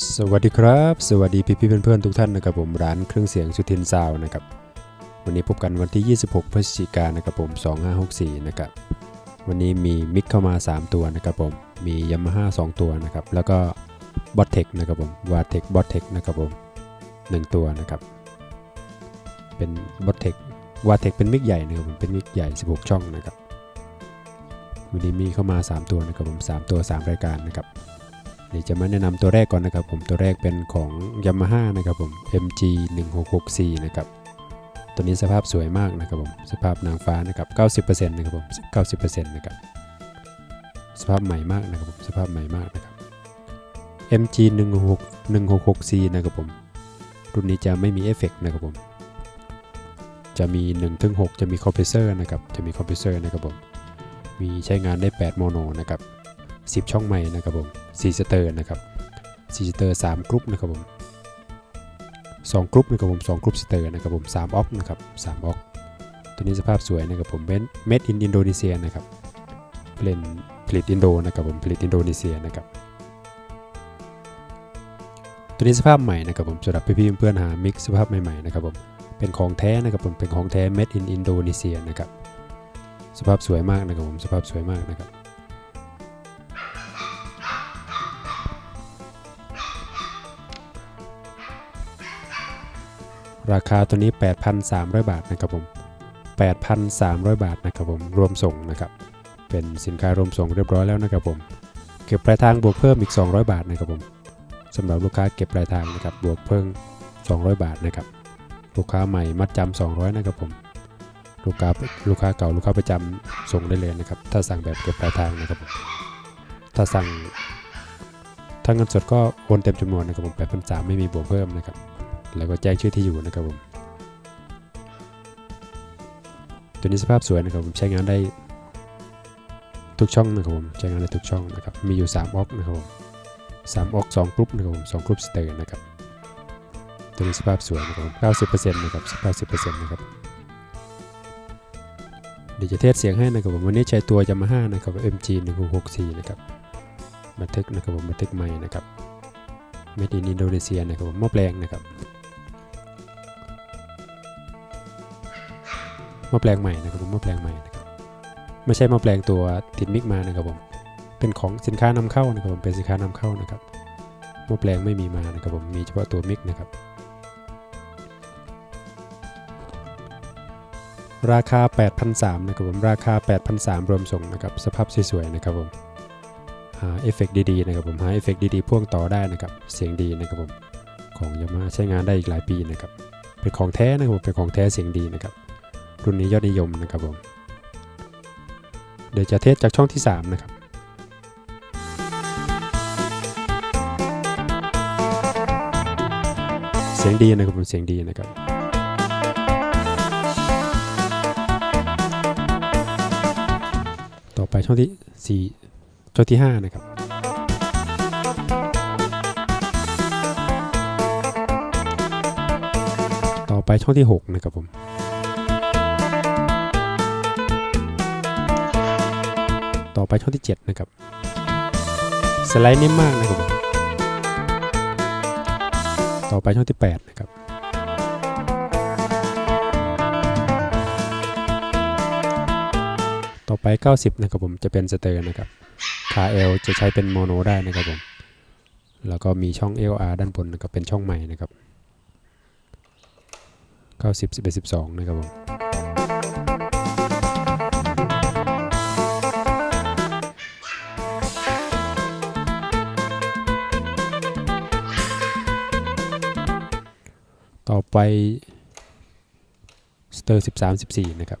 สวัสดีครับ สวัสดีพี่พี่เพื่อนๆทุกท่านนะครับผมร้านเครื่องเสียงสุทินซาวน์นะครับวันนี้พบกันวันที่ 26 พฤศจิกายนนะครับผม 2564 นะครับวันนี้มีมิกเข้ามา 3 ตัวนะครับผมมียามาฮ่า2ตัวนะครับแล้วก็บอทเทคนะครับผมวาเทคบอทเทคนะครับผม1ตัวนะครับเป็นบอทเทควาเทคเป็นมิกใหญ่นะครับผมเป็นมิกใหญ่ 16 ช่องนะครับวันนี้มีเข้ามา 3 ตัวนะครับผม 3 ตัว 3 รายการนะครับ เดี๋ยวจะมาแนะนำตัวแรกก่อนนะครับผมตัวแรกเป็นของ Yamaha นะครับผม MG 1664นะครับตัวนี้สภาพสวยมากนะครับผมสภาพนางฟ้านะครับ90%นะครับผม90%นะครับสภาพใหม่มากนะครับผมสภาพใหม่มากนะครับ MG 16 1664นะครับผมรุ่นนี้จะไม่มีเอฟเฟกต์นะครับผมจะมี1ถึง6จะมีคอมเพรสเซอร์นะครับจะมีคอมเพรสเซอร์นะครับผมมีใช้งานได้ 8 โมโนนะครับ10 ช่องใหม่นะครับผม 4สเตอร์นะครับ4สเตอร์3กรุ๊ปนะครับผม2กรุ๊ปนะครับผม2กรุ๊ปสเตอร์นะครับผม3ออกนะครับ3ออกตัวนี้สภาพสวยนะครับผมเป็นเมดอินอินโดนีเซียนะครับผลิตผลิตอินโดนะครับผมผลิตอินโดนีเซียนะครับตัวนี้สภาพใหม่นะครับผมสำหรับพี่ๆเพื่อนหามิกสภาพใหม่ๆนะครับผมเป็นของแท้นะครับผมเป็นของแท้เมดอินอินโดนีเซียนะครับสภาพสวยมากนะครับผมสภาพสวยมากนะครับ ราคาตัวนี้ 8,300 บาทนะครับผม 8,300 บาทนะครับผม รวมส่งนะครับ เป็นสินค้ารวมส่งเรียบร้อยแล้วนะครับผม เก็บปลายทางบวกเพิ่มอีก 200 บาทนะครับผมสำหรับลูกค้าเก็บปลายทางนะครับ บวกเพิ่ม 200 บาทนะครับ ลูกค้าใหม่มัดจำ200 นะครับผม ลูกค้าลูกค้าเก่าลูกค้าประจำส่งได้เลยนะครับ ถ้าสั่งแบบเก็บปลายทางนะครับผม ถ้าสั่งถ้าเงินสดก็โอนเต็มจำนวนนะครับผม8,300ไม่มีบวกเพิ่มนะครับ แล้วก็แจ้งชื่อที่อยู่นะครับผมตัวนี้สภาพสวยนะครับผมใช้งานได้ทุกช่องนะครับผมใช้งานได้ทุกช่องนะครับมีอยู่3ออกนะครับผม3ออก2กรุ๊ปนะครับผม2กรุ๊ปสเตอร์นะครับตัวนี้สภาพสวยนะครับผม90%นะครับ90%นะครับเดี๋ยวจะเทสเสียงให้นะครับผมวันนี้ใช้ตัว Yamaha นะครับ MG 1 6 4นะครับบันทึกนะครับผมบันทึกไมค์นะครับเมดินอินโดนีเซียนะครับผมหม้อแปลงนะครับ หม้อแปลงใหม่นะครับผมหม้อแปลงใหม่นะครับไม่ใช่หม้อแปลงตัวติดมิกมานะครับผมเป็นของสินค้านำเข้านะครับผมเป็นสินค้านำเข้านะครับหม้อแปลงไม่มีมานะครับผมมีเฉพาะตัวมิกนะครับราคา8,300นะครับผมราคา8,300รวมส่งนะครับสภาพสวยๆนะครับผมหาเอฟเฟกต์ดีๆนะครับผมหาเอฟเฟกต์ดีๆพ่วงต่อได้นะครับเสียงดีนะครับผมของยามาใช้งานได้อีกหลายปีนะครับเป็นของแท้นะครับเป็นของแท้เสียงดีนะครับ รุ่นนี้ยอดนิยมนะครับผม เดี๋ยวจะเทสจากช่องที่ 3 นะครับเสียงดีนะครับผมเสียงดีนะครับต่อไปช่องที่ 4 ช่องที่ 5 นะครับต่อไปช่องที่ 6 นะครับผม ไปช่องที่ 7 นะครับ สไลด์นิ่มมากนะครับผมต่อไปช่องที่ 8 นะครับ ต่อไป 90 นะครับผมจะเป็นสเตอร์นะครับขาเอลจะใช้เป็นโมโนได้นะครับผม แล้วก็มีช่อง LR ด้านบนนะครับเป็นช่องใหม่นะครับ 90 11 12 นะครับผม ต่อไปสเตอร์13 14 นะครับ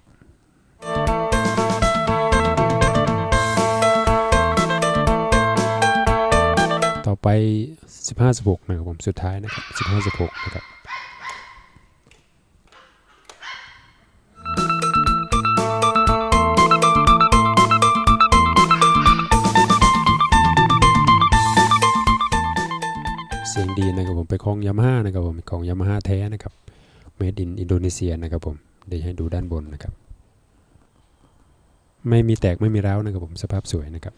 ต่อไป 15 16นะครับผมสุดท้ายนะครับ15 16นะครับ ดีนะครับผมไปของยามาฮ่านะครับผมของยามาฮ่าแท้นะครับเมดินอินโดนีเซียนะครับผมเดี๋ยวให้ดูด้านบนนะครับ ไม่มีแตกไม่มีร้าวนะครับผมสภาพสวยนะครับ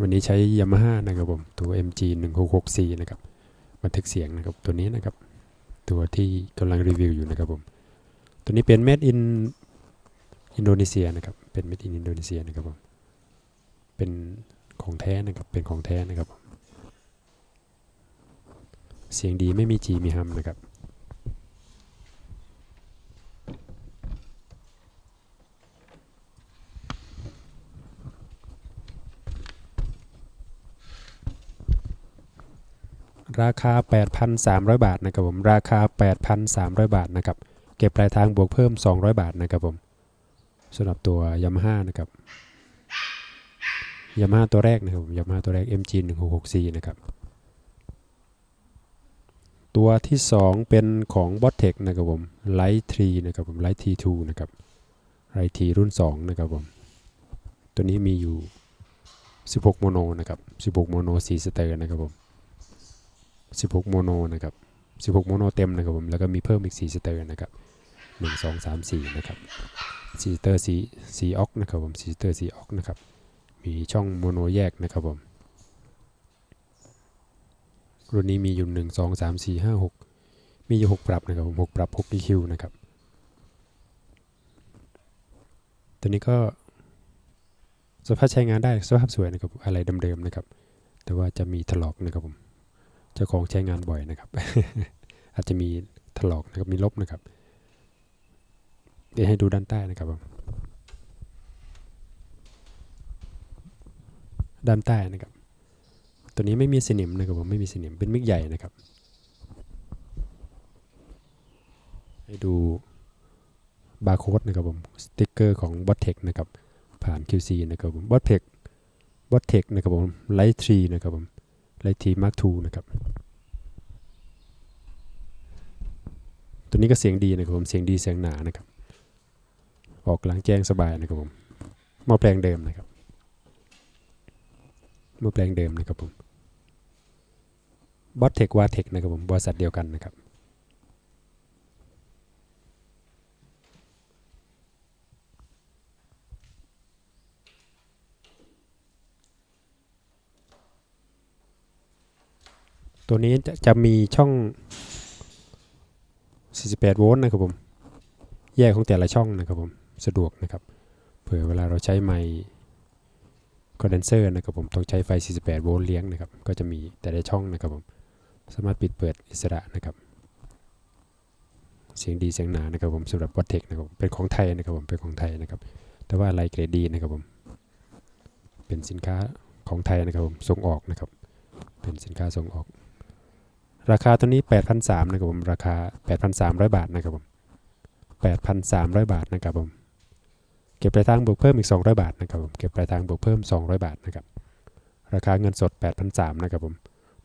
วันนี้ใช้ยามาฮ่านะครับผม ตัว MG 1 6 6 4นะครับ บันทึกเสียงนะครับตัวนี้นะครับ ตัวที่กำลังรีวิวอยู่นะครับผมตัวนี้เป็น made in อินโดนีเซียนะครับเป็น made in อินโดนีเซียนะครับผมเป็นของแท้นะครับเป็นของแท้นะครับ เสียงดีไม่มีจีมีฮัมนะครับ ราคา 8,300 บาทนะครับผมราคา 8,300 บาทนะครับเก็บปลายทางบวกเพิ่ม 200 บาทนะครับผมสำหรับตัว Yamaha นะครับ Yamaha ตัวแรกนะครับผม Yamaha ตัวแรก MG 1664นะครับตัวที่ 2 เป็นของ b o t t e c h นะครับผม Light 3นะครับผม Light T2 นะครับ Light T รุ่น 2 นะครับผมตัวนี้มีอยู่ 16 โมโนนะครับ 16 โมโน4สเตอร์นะครับผม 16 โมโนนะครับ 16 โมโนเต็มนะครับผม แล้วก็มีเพิ่มอีก 4 สเตอร์นะครับ 1 2 3 4 นะครับ 4 สเตอร์4 4ออกนะครับผม 4 สเตอร์4ออกนะครับ มีช่องโมโนแยกนะครับผม รุ่นนี้มีอยู่ 1 2 3 4 5 6 มีอยู่ 6 ปรับนะครับผม 6 ปรับ 6 EQ นะครับ ตัวนี้ก็สภาพใช้งานได้สภาพสวยนะครับ อะไรเดิมๆนะครับ แต่ว่าจะมีถลอกนะครับผม เจ้าของใช้งานบ่อยนะครับ อาจจะมีถลอกนะครับมีลบนะครับ เดี๋ยวให้ดูด้านใต้นะครับผมด้านใต้นะครับ ตัวนี้ไม่มีสนิมนะครับผมไม่มีสนิมเป็นมิกใหญ่นะครับ ให้ดูบาร์โค้ดนะครับผมสติกเกอร์ของ b o t t e c h นะครับผ่าน QC นะครับผม b o t t e c h b o t t e c h นะครับผม Light 3นะครับผม ไลทีมมาคทูนะครับ ตัวนี้ก็เสียงดีนะครับผม เสียงดีเสียงหนานะครับ ออกกลางแจ้งสบายนะครับผมหม้อแปลงเดิมนะครับหม้อแปลงเดิมนะครับผมบอสเทควาเทคนะครับผมบริษัทเดียวกันนะครับ ตัวนี้จะจะมีช่อง 48 โวลต์นะครับผม แยกของแต่ละช่องนะครับผม สะดวกนะครับ เผื่อเวลาเราใช้ไมค์คอนเดนเซอร์นะครับผม ต้องใช้ไฟ 48 โวลต์เลี้ยงนะครับ ก็จะมีแต่ละช่องนะครับผม สามารถปิดเปิดอิสระนะครับ เสียงดีเสียงหนานะครับผมสำหรับวัตเทคนะครับ เป็นของไทยนะครับผม เป็นของไทยนะครับ แต่ว่าอะไรเกรดดีนะครับผม เป็นสินค้าของไทยนะครับผม ส่งออกนะครับ เป็นสินค้าส่งออก ราคาตัวนี้ 8,300นะครับผมราคา 8,300 บาทนะครับผม8,300 บาทนะครับผมเก็บปลายทางบวกเพิ่มอีก 200 บาทนะครับผมเก็บปลายทางบวกเพิ่ม 200 บาทนะครับราคาเงินสด 8,300นะครับผม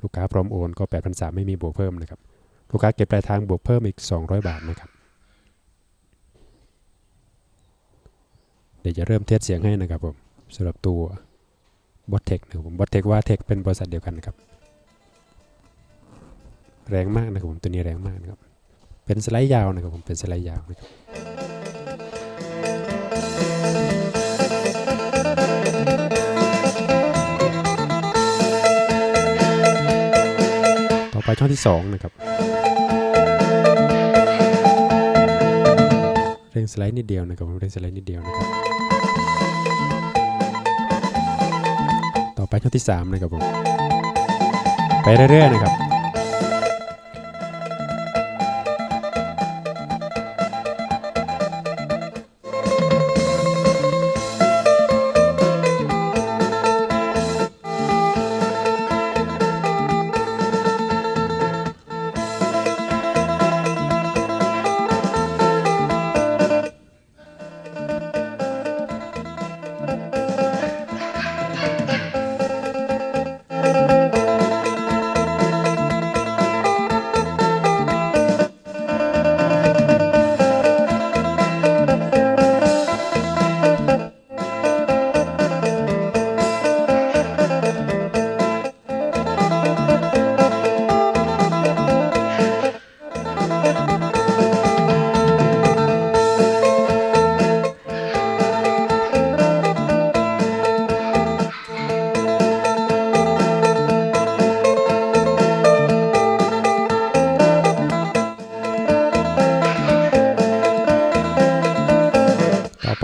ลูกค้าพร้อมโอนก็ 8,300 ไม่มีบวกเพิ่มนะครับลูกค้าเก็บปลายทางบวกเพิ่มอีก 200 บาทนะครับเดี๋ยวจะเริ่มเทสเสียงให้นะครับผมสำหรับตัว b o t t e c h นะครับผม b o t t e c h ว่า Tech เป็นบริษัทเดียวกันนะครับ แรงมากนะครับผมตัวนี้แรงมากนะครับ เป็นสไลด์ยาวนะครับผมเป็นสไลด์ยาวนะครับต่อไปช่องที่สองนะครับเร่งสไลด์นิดเดียวนะครับผมเร่งสไลด์นิดเดียวนะครับ ต่อไปช่องที่สามนะครับผมไปเรื่อยๆนะครับ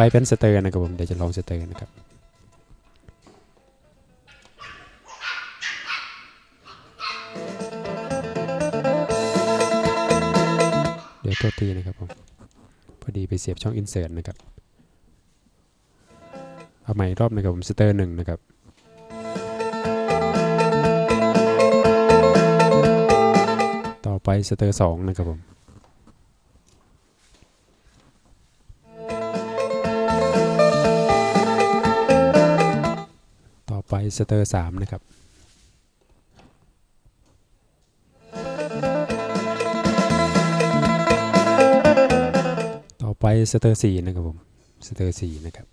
ไปเป็นสเตอร์นะครับผมเดี๋ยวจะลองสเตอร์นะครับเดี๋ยวโทษทีนะครับผมพอดีไปเสียบช่องอินเสิร์ตนะครับเอาใหม่รอบนะครับผมสเตอร์หนึ่งนะครับต่อไปสเตอร์สองนะครับผม สเตอร์สามนะครับต่อไปสเตอร์สี่นะครับผมสเตอร์สี่นะครับ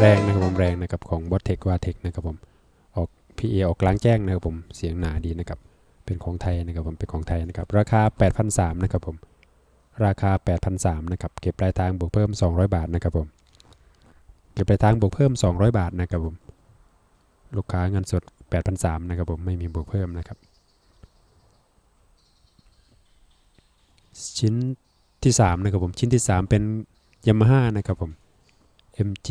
แรงนะครับผมแรงนะครับของบอ t เทควาเทคนะครับผมออก PA ออกกลางแจ้งนะครับผมเสียงหนาดีนะครับ เป็นของไทยนะครับผมเป็นของไทยนะครับราคา 8,300นะครับผมราคา 8,300นะครับเก็บปลายทางบวกเพิ่ม 200 บาทนะครับผมเก็บปลายทางบวกเพิ่ม 200 บาทนะครับผมลูกค้าเงินสด 8,300นะครับผมไม่มีบวกเพิ่มนะครับชิ้นที่3นะครับผมชิ้นที่ 3 เป็น Yamaha นะครับผม MG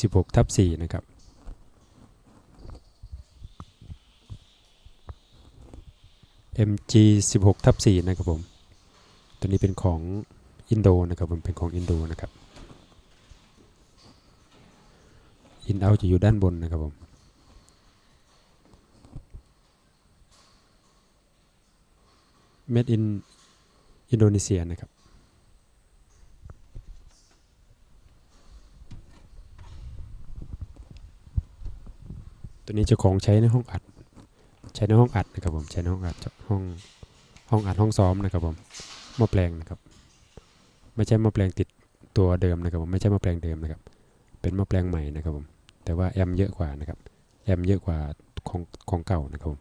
16ทับ4นะครับ MG 16ทับ4นะครับผม ตัวนี้เป็นของอินโดนะครับผม เป็นของอินโดนะครับอินเอาจะอยู่ด้านบนนะครับผม Made in อินโดนีเซียนะครับ ตัวนี้เจ้าของใช้ในห้องอัด ใช้ในห้องอัดนะครับผมใช้ในห้องอัดห้องห้องอัดห้องซ้อมนะครับผมหม้อแปลงนะครับ ไม่ใช่หม้อแปลงติดตัวเดิมนะครับผมไม่ใช่หม้อแปลงเดิมนะครับ เป็นหม้อแปลงใหม่นะครับผมแต่ว่าแอมเยอะกว่านะครับแอมเยอะกว่าของของเก่านะครับผม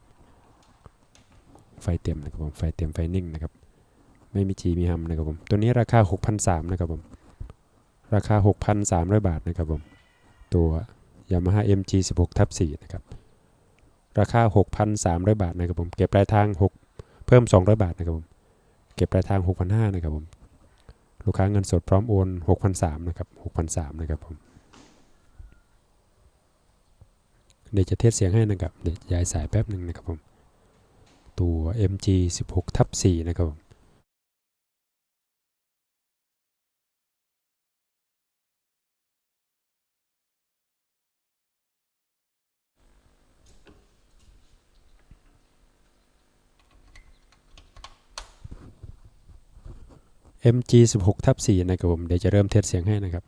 ไฟเต็มนะครับผมไฟเต็มไฟนิ่งนะครับ ไม่มีจีมีฮัมนะครับผมตัวนี้ราคา 6,300นะครับผมราคา 6,300 บาทนะครับผมตัว Yamaha MG 16ทับ4นะครับ ราคา 6,300 บาทนะครับผมเก็บปลายทาง 6 เพิ่ม 200 บาทนะครับผมเก็บปลายทาง 6,500นะครับผมลูกค้าเงินสดพร้อมโอน6,300นะครับ6,300นะครับผมเดี๋ยวจะเทสเสียงให้นะครับเดี๋ยวย้ายสายแป๊บหนึ่งนะครับผมตัว MG 16ทับ4นะครับผม MG 16ทับ4นะครับผมเดี๋ยวจะเริ่มเทสเสียงให้นะครับ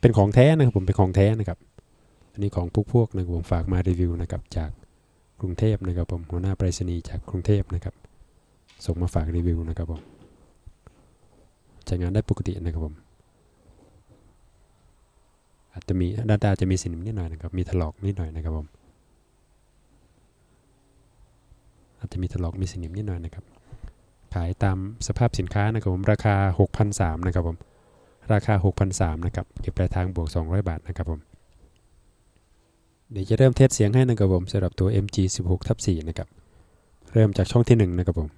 เป็นของแท้นะครับผมเป็นของแท้นะครับ อันนี้ของพวกพวกนะครับผมฝากมารีวิวนะครับจากกรุงเทพนะครับผมหัวหน้าไปรษณีย์จากกรุงเทพนะครับ ส่งมาฝากรีวิวนะครับผมใช้งานได้ปกตินะครับผม อาจจะมีด้านตาจะมีสินนิดหน่อยนะครับ มีถลอกนิดหน่อยนะครับผม อาจจะมีถลอกมีสินิมนิดหน่อยนะครับ ขายตามสภาพสินค้านะครับผมราคา6,300นะครับผมราคา6,300นะครับเก็บปลายทางบวก 200 บาทนะครับผมเดี๋ยวจะเริ่มเทสเสียงให้นะครับผมสำหรับตัว MG 16ทับ4นะครับเริ่มจากช่องที่1นะครับผม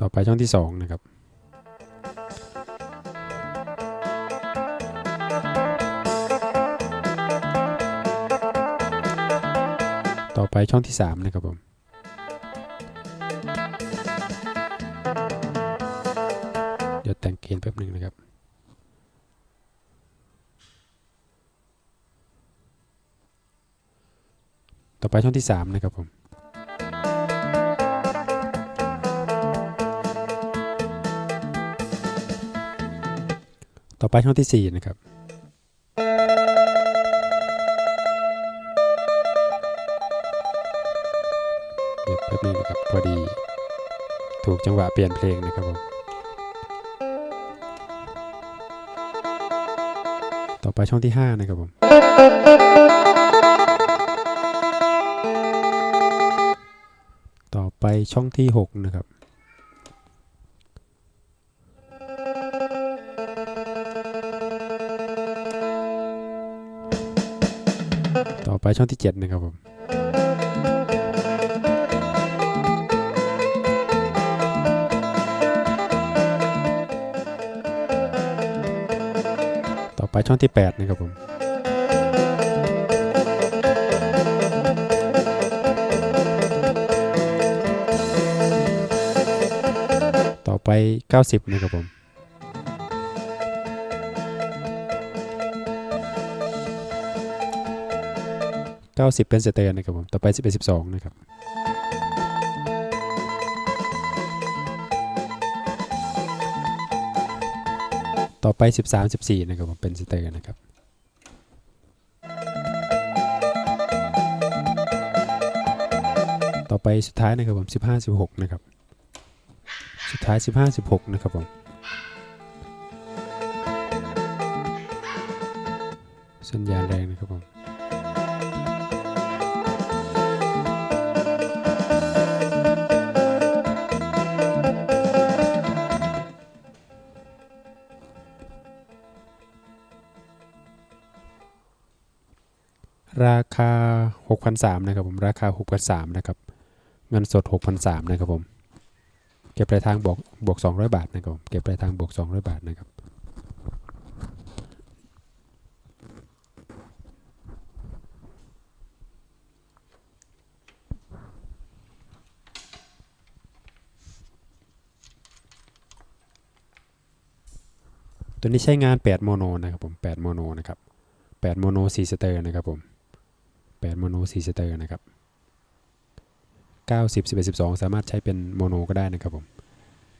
ต่อไปช่องที่2นะครับ ไปช่องที่ 3 นะครับผมเดี๋ยวแต่งเกณฑ์แป๊บหนึ่งนะครับต่อไปช่องที่ 3 นะครับผม ต่อไปช่องที่ 4 นะครับ จังหวะเปลี่ยนเพลงนะครับผมต่อไปช่องที่ 5 นะครับผมต่อไปช่องที่ 6 นะครับต่อไปช่องที่ 7 นะครับผม ไปช่องที่ 8 นะครับผมต่อไป 90 นะครับผม90เป็นสเตอร์นะครับผม ต่อไป11 12นะครับ ต่อไป 13 14 นะครับผมเป็นสเตอร์นะครับต่อไปสุดท้ายนะครับผม15 16นะครับสุดท้าย 15 16นะครับผมสัญญาณแรงนะครับผม ราคา 6,300นะครับผมราคา 6,300นะครับเงินสด 6,300นะครับผมเก็บปลายทางบวกบวก 200 บาทนะครับผมเก็บปลายทางบวก 200 บาทนะครับตัวนี้ใช้งาน 8 โมโนนะครับผม 8 โมโนนะครับ 8 โมโน4สเตอร์นะครับผม 8 โมโน4สเตอร์นะครับ90 11 12 สามารถใช้เป็นโมโนก็ได้นะครับผม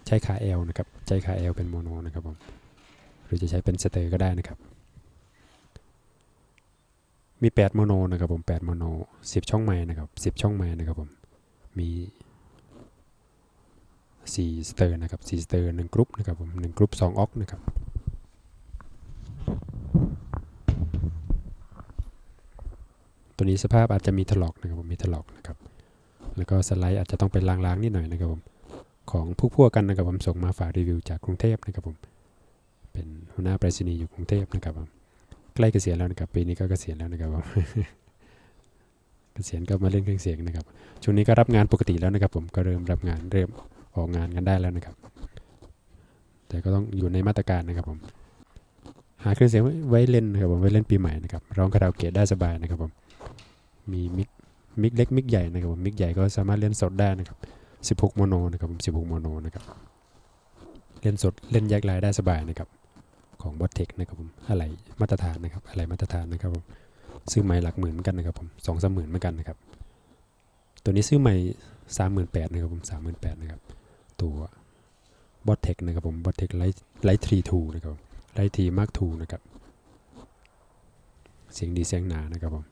ใช้ขา L นะครับ ใช้ขา L เป็นโมโนนะครับผม หรือจะใช้เป็นสเตอร์ก็ได้นะครับ มี 8 โมโนนะครับผม 8 โมโน 10 ช่องไม้นะครับ 10 ช่องไม้นะครับผม มี4สเตอร์นะครับ4สเตอร์1กรุ๊ปนะครับผม1กรุ๊ป2ออกนะครับ ตัวนี้สภาพอาจจะมีถลอกนะครับผมมีถลอกนะครับ แล้วก็สไลด์อาจจะต้องไปล้างๆนิดหน่อยนะครับผมของผู้พวกกันนะครับผมส่งมาฝากรีวิวจากกรุงเทพนะครับผมเป็นหัวหน้าไปรษณีย์อยู่กรุงเทพนะครับผมใกล้เกษียณแล้วนะครับปีนี้ก็เกษียณแล้วนะครับผมเกษียณก็มาเล่นเครื่องเสียงนะครับช่วงนี้ก็รับงานปกติแล้วนะครับ ผมก็เริ่มรับงานเริ่มออกงานกันได้แล้วนะครับ แต่ก็ต้องอยู่ในมาตรการนะครับผมหาเครื่องเสียงไว้เล่นนะครับผมไว้เล่นปีใหม่นะครับร้องคาราโอเกะได้สบายนะครับผม มีมิกมิกเล็กมิกใหญ่นะครับผมมิกใหญ่ก็สามารถเล่นสดได้นะครับ16โมโนนะครับผม16โมโนนะครับเล่นสดเล่นแยกลายได้สบายนะครับของบอทเทคนะครับผมอะไรมาตรฐานนะครับอะไรมาตรฐานนะครับผมซื้อใหม่หลักหมื่นเหมือนกันนะครับผมสองสามหมื่นเหมือนกันนะครับตัวนี้ซื้อใหม่สามหมื่นแปดนะครับผมสามหมื่นแปดนะครับตัวบอทเทคนะครับผมบอทเทคไลท์ไลท์ทรีทูนะครับไลท์ทีมาร์คทูนะครับเสียงดีเสียงหนานะครับผม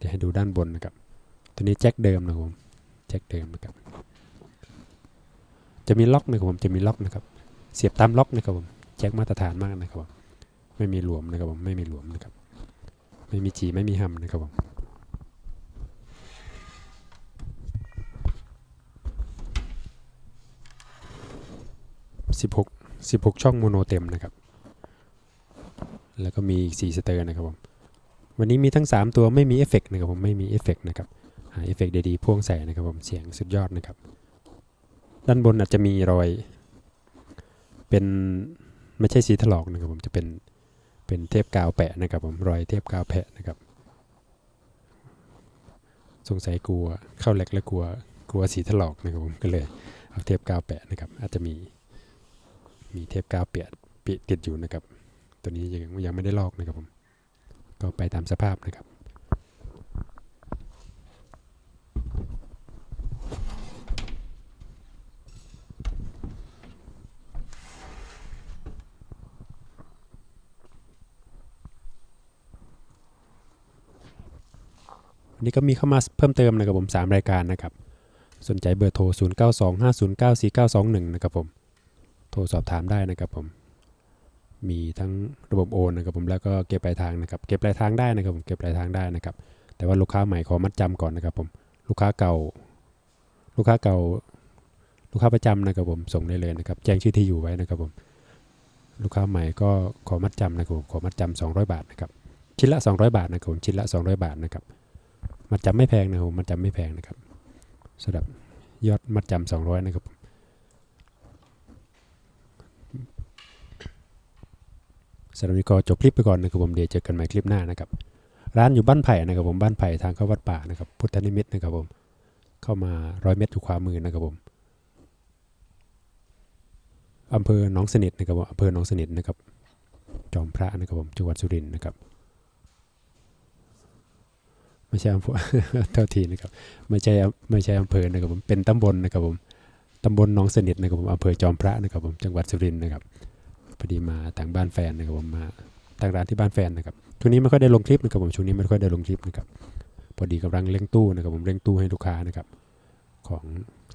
เดี๋ยวให้ดูด้านบนนะครับ ตัวนี้แจ็คเดิมนะครับผมแจ็คเดิมนะครับ จะมีล็อกนะครับผมจะมีล็อกนะครับ เสียบตามล็อกนะครับผมแจ็คมาตรฐานมากนะครับผมไม่มีหลวมนะครับผมไม่มีหลวมนะครับ ไม่มีจีไม่มีฮัมนะครับผม16 16ช่องโมโนเต็มนะครับ แล้วก็มีอีก4สเตอร์นะครับผม วันนี้มีทั้ง 3 ตัวไม่มีเอฟเฟกต์นะครับผมไม่มีเอฟเฟกต์นะครับหาเอฟเฟกต์ดีๆพ่วงใส่นะครับผมเสียงสุดยอดนะครับ ด้านบนอาจจะมีรอย เป็นไม่ใช่สีถลอกนะครับผมจะเป็นเป็นเทปกาวแปะนะครับผมรอยเทปกาวแปะนะครับ สงสัยกลัวเข้าแหลกแล้วกลัวกลัวสีถลอกนะครับผมก็เลยเอาเทปกาวแปะนะครับ อาจจะมีมีเทปกาวเปียกติดอยู่นะครับ ตัวนี้ยังยังไม่ได้ลอกนะครับผม ก็ไปตามสภาพนะครับวันนี้ก็มีเข้ามาเพิ่มเติมนะครับผม 3 รายการนะครับ สนใจเบอร์โทร 0 9 2 5 0 9 4 9 2 1 นะครับผม โทรสอบถามได้นะครับผม มีทั้งระบบโอนนะครับผมแล้วก็เก็บปลายทางนะครับเก็บปลายทางได้นะครับผมเก็บปลายทางได้นะครับ แต่ว่าลูกค้าใหม่ขอมัดจำก่อนนะครับผมลูกค้าเก่า ลูกค้าเก่า ลูกค้าประจำนะครับผมส่งได้เลยนะครับ แจ้งชื่อที่อยู่ไว้นะครับผมลูกค้าใหม่ก็ขอมัดจำนะครับผมขอมัดจำ200 บาทนะครับชิ้นละ 200 บาทนะครับผมชิ้นละ 200 บาทนะครับมัดจำไม่แพงนะครับมัดจำไม่แพงนะครับสำหรับยอดมัดจำ200 นะครับผม สำหรับนี้ก็จบคลิปไปก่อนนะครับผมเดี๋ยวเจอกันใหม่คลิปหน้านะครับร้านอยู่บ้านไผ่นะครับผมบ้านไผ่ทางเข้าวัดป่านะครับพุทธนิมิตนะครับผมเข้ามาร้อยเมตรอยู่ขวามือนะครับผมอำเภอหนองสนิทนะครับผมอำเภอหนองสนิทนะครับ จอมพระนะครับผมจังหวัดสุรินทร์นะครับไม่ใช่อำเภอเท่าทีนะครับไม่ใช่ไม่ใช่อำเภอนะครับผมเป็นตำบลนะครับผมตำบลหนองสนิทนะครับผมอำเภอจอมพระนะครับผมจังหวัดสุรินทร์นะครับ พอดีมาทางบ้านแฟนนะครับผมมาทางร้านที่บ้านแฟนนะครับช่วงนี้ไม่ค่อยได้ลงคลิปนะครับผมช่วงนี้ไม่ค่อยได้ลงคลิปนะครับพอดีกำลังเร่งตู้นะครับผมเร่งตู้ให้ลูกค้านะครับของ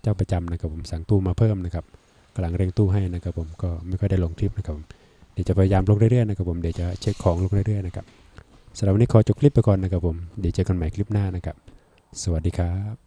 เจ้าประจำนะครับผมสั่งตู้มาเพิ่มนะครับกำลังเร่งตู้ให้นะครับผมก็ไม่ค่อยได้ลงคลิปนะครับเดี๋ยวจะพยายามลงเรื่อยๆนะครับผมเดี๋ยวจะเช็คของลงเรื่อยๆนะครับสำหรับวันนี้ขอจบคลิปไปก่อนนะครับผมเดี๋ยวเจอกันใหม่คลิปหน้านะครับ สวัสดีครับ